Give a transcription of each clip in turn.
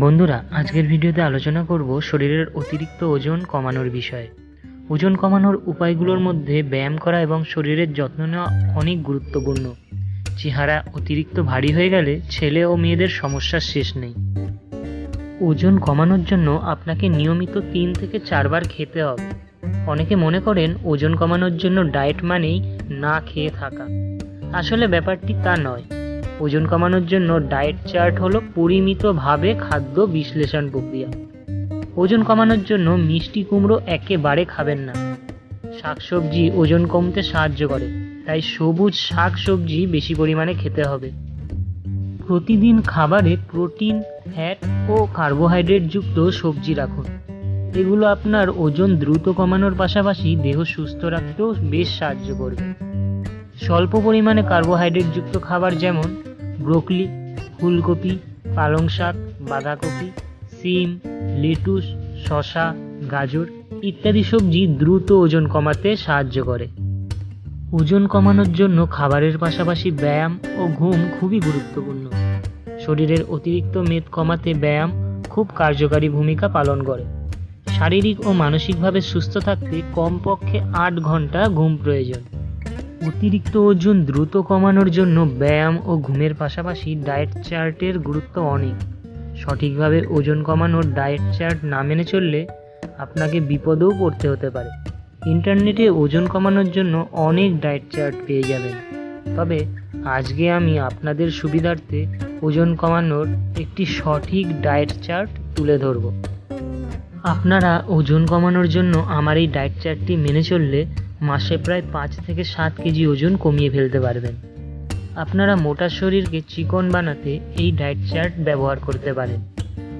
বন্ধুরা, আজকের ভিডিওতে আলোচনা করব শরীরের অতিরিক্ত ওজন কমানোর বিষয়ে। ওজন কমানোর উপায়গুলোর মধ্যে ব্যায়াম করা এবং শরীরের যত্ন নেওয়া অনেক গুরুত্বপূর্ণ। চেহারা অতিরিক্ত ভারী হয়ে গেলে ছেলে ও মেয়েদের সমস্যার শেষ নেই। ওজন কমানোর জন্য আপনাকে নিয়মিত তিন থেকে চারবার খেতে হবে। অনেকে মনে করেন ওজন কমানোর জন্য ডায়েট মানেই না খেয়ে থাকা। আসলে ব্যাপারটি তা নয়। ওজন কমানোর জন্য ডায়েট চার্ট হলো পরিমিতভাবে খাদ্য বিশ্লেষণ প্রক্রিয়া। ওজন কমানোর জন্য মিষ্টি কুমড়ো একেবারে খাবেন না। শাকসবজি ওজন কমতে সাহায্য করে, তাই সবুজ শাক সবজি বেশি পরিমাণে খেতে হবে। প্রতিদিন খাবারে প্রোটিন ফ্যাট ও কার্বোহাইড্রেট যুক্ত সবজি রাখুন। এগুলো আপনার ওজন দ্রুত কমানোর পাশাপাশি দেহ সুস্থ রাখতেও বেশ সাহায্য করবে। স্বল্প পরিমাণে কার্বোহাইড্রেট যুক্ত খাবার যেমন ব্রোকলি, ফুলকপি, পালং শাক, বাঁধাকপি, সিম, লেটুস, শসা, গাজর ইত্যাদি সবজি দ্রুত ওজন কমাতে সাহায্য করে। ওজন কমানোর জন্য খাবারের পাশাপাশি ব্যায়াম ও ঘুম খুবই গুরুত্বপূর্ণ। শরীরের অতিরিক্ত মেদ কমাতে ব্যায়াম খুব কার্যকারী ভূমিকা পালন করে। শারীরিক ও মানসিকভাবে সুস্থ থাকতে কমপক্ষে আট ঘণ্টা ঘুম প্রয়োজন। অতিরিক্ত ওজন দ্রুত কমানোর জন্য ব্যায়াম ও ঘুমের পাশাপাশি ডায়েট চার্টের গুরুত্ব অনেক। সঠিকভাবে ওজন কমানোর ডায়েট চার্ট না মেনে চললে আপনাকে বিপদেও পড়তে হতে পারে। ইন্টারনেটে ওজন কমানোর জন্য অনেক ডায়েট চার্ট পেয়ে যাবেন। তবে আজকে আমি আপনাদের সুবিধার্থে ওজন কমানোর একটি সঠিক ডায়েট চার্ট তুলে ধরব। আপনারা ওজন কমানোর জন্য আমার এই ডায়েট চার্টটি মেনে চললে মাসে প্রায় পাঁচ থেকে সাত কেজি ওজন কমিয়ে ফেলতে পারবেন। আপনারা মোটা শরীরকে চিকন বানাতে এই ডায়েট চার্ট ব্যবহার করতে পারেন।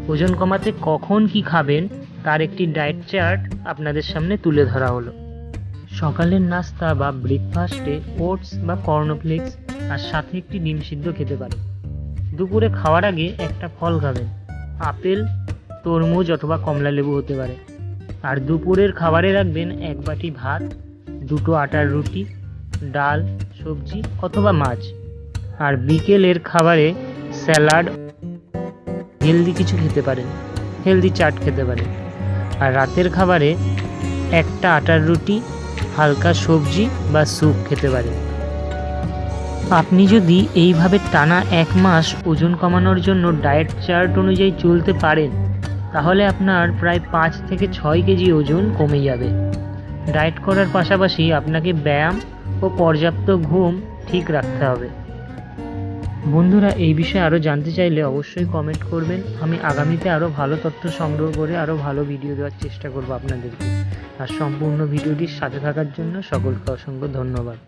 ওজন কমাতে কখন কি খাবেন, তার একটি ডায়েট চার্ট আপনাদের সামনে তুলে ধরা হলো। সকালের নাস্তা বা ব্রেকফাস্টে ওটস বা কর্নফ্লেক্স আর সাথে একটি ডিম সিদ্ধ খেতে পারেন। দুপুরে খাওয়ার আগে একটা ফল খাবেন। আপেল, তরমুজ অথবা কমলা লেবু হতে পারে। আর দুপুরের খাবারে রাখবেন এক বাটি ভাত দুটো আটার রুটি, ডাল, সবজি অথবা মাছ। আর বিকেলের খাবারে স্যালাড, হেলদি কিছু খেতে পারেন, হেলদি চাট খেতে পারেন। আর রাতের খাবারে একটা আটার রুটি, হালকা সবজি বা স্যুপ খেতে পারেন। আপনি যদি এইভাবে টানা এক মাস ওজন কমানোর জন্য ডায়েট চার্ট অনুযায়ী চলতে পারেন, তাহলে আপনার প্রায় পাঁচ থেকে ছয় কেজি ওজন কমে যাবে। ডায়েট করার পাশাপাশি আপনাকে ব্যায়াম ও পর্যাপ্ত ঘুম ঠিক রাখতে হবে। বন্ধুরা, এই বিষয়ে আরও জানতে চাইলে অবশ্যই কমেন্ট করবেন। আমি আগামীতে আরও ভালো তথ্য সংগ্রহ করে আরও ভালো ভিডিও দেওয়ার চেষ্টা করব আপনাদেরকে। আর সম্পূর্ণ ভিডিওটির সাথে থাকার জন্য সকলকে অসংখ্য ধন্যবাদ।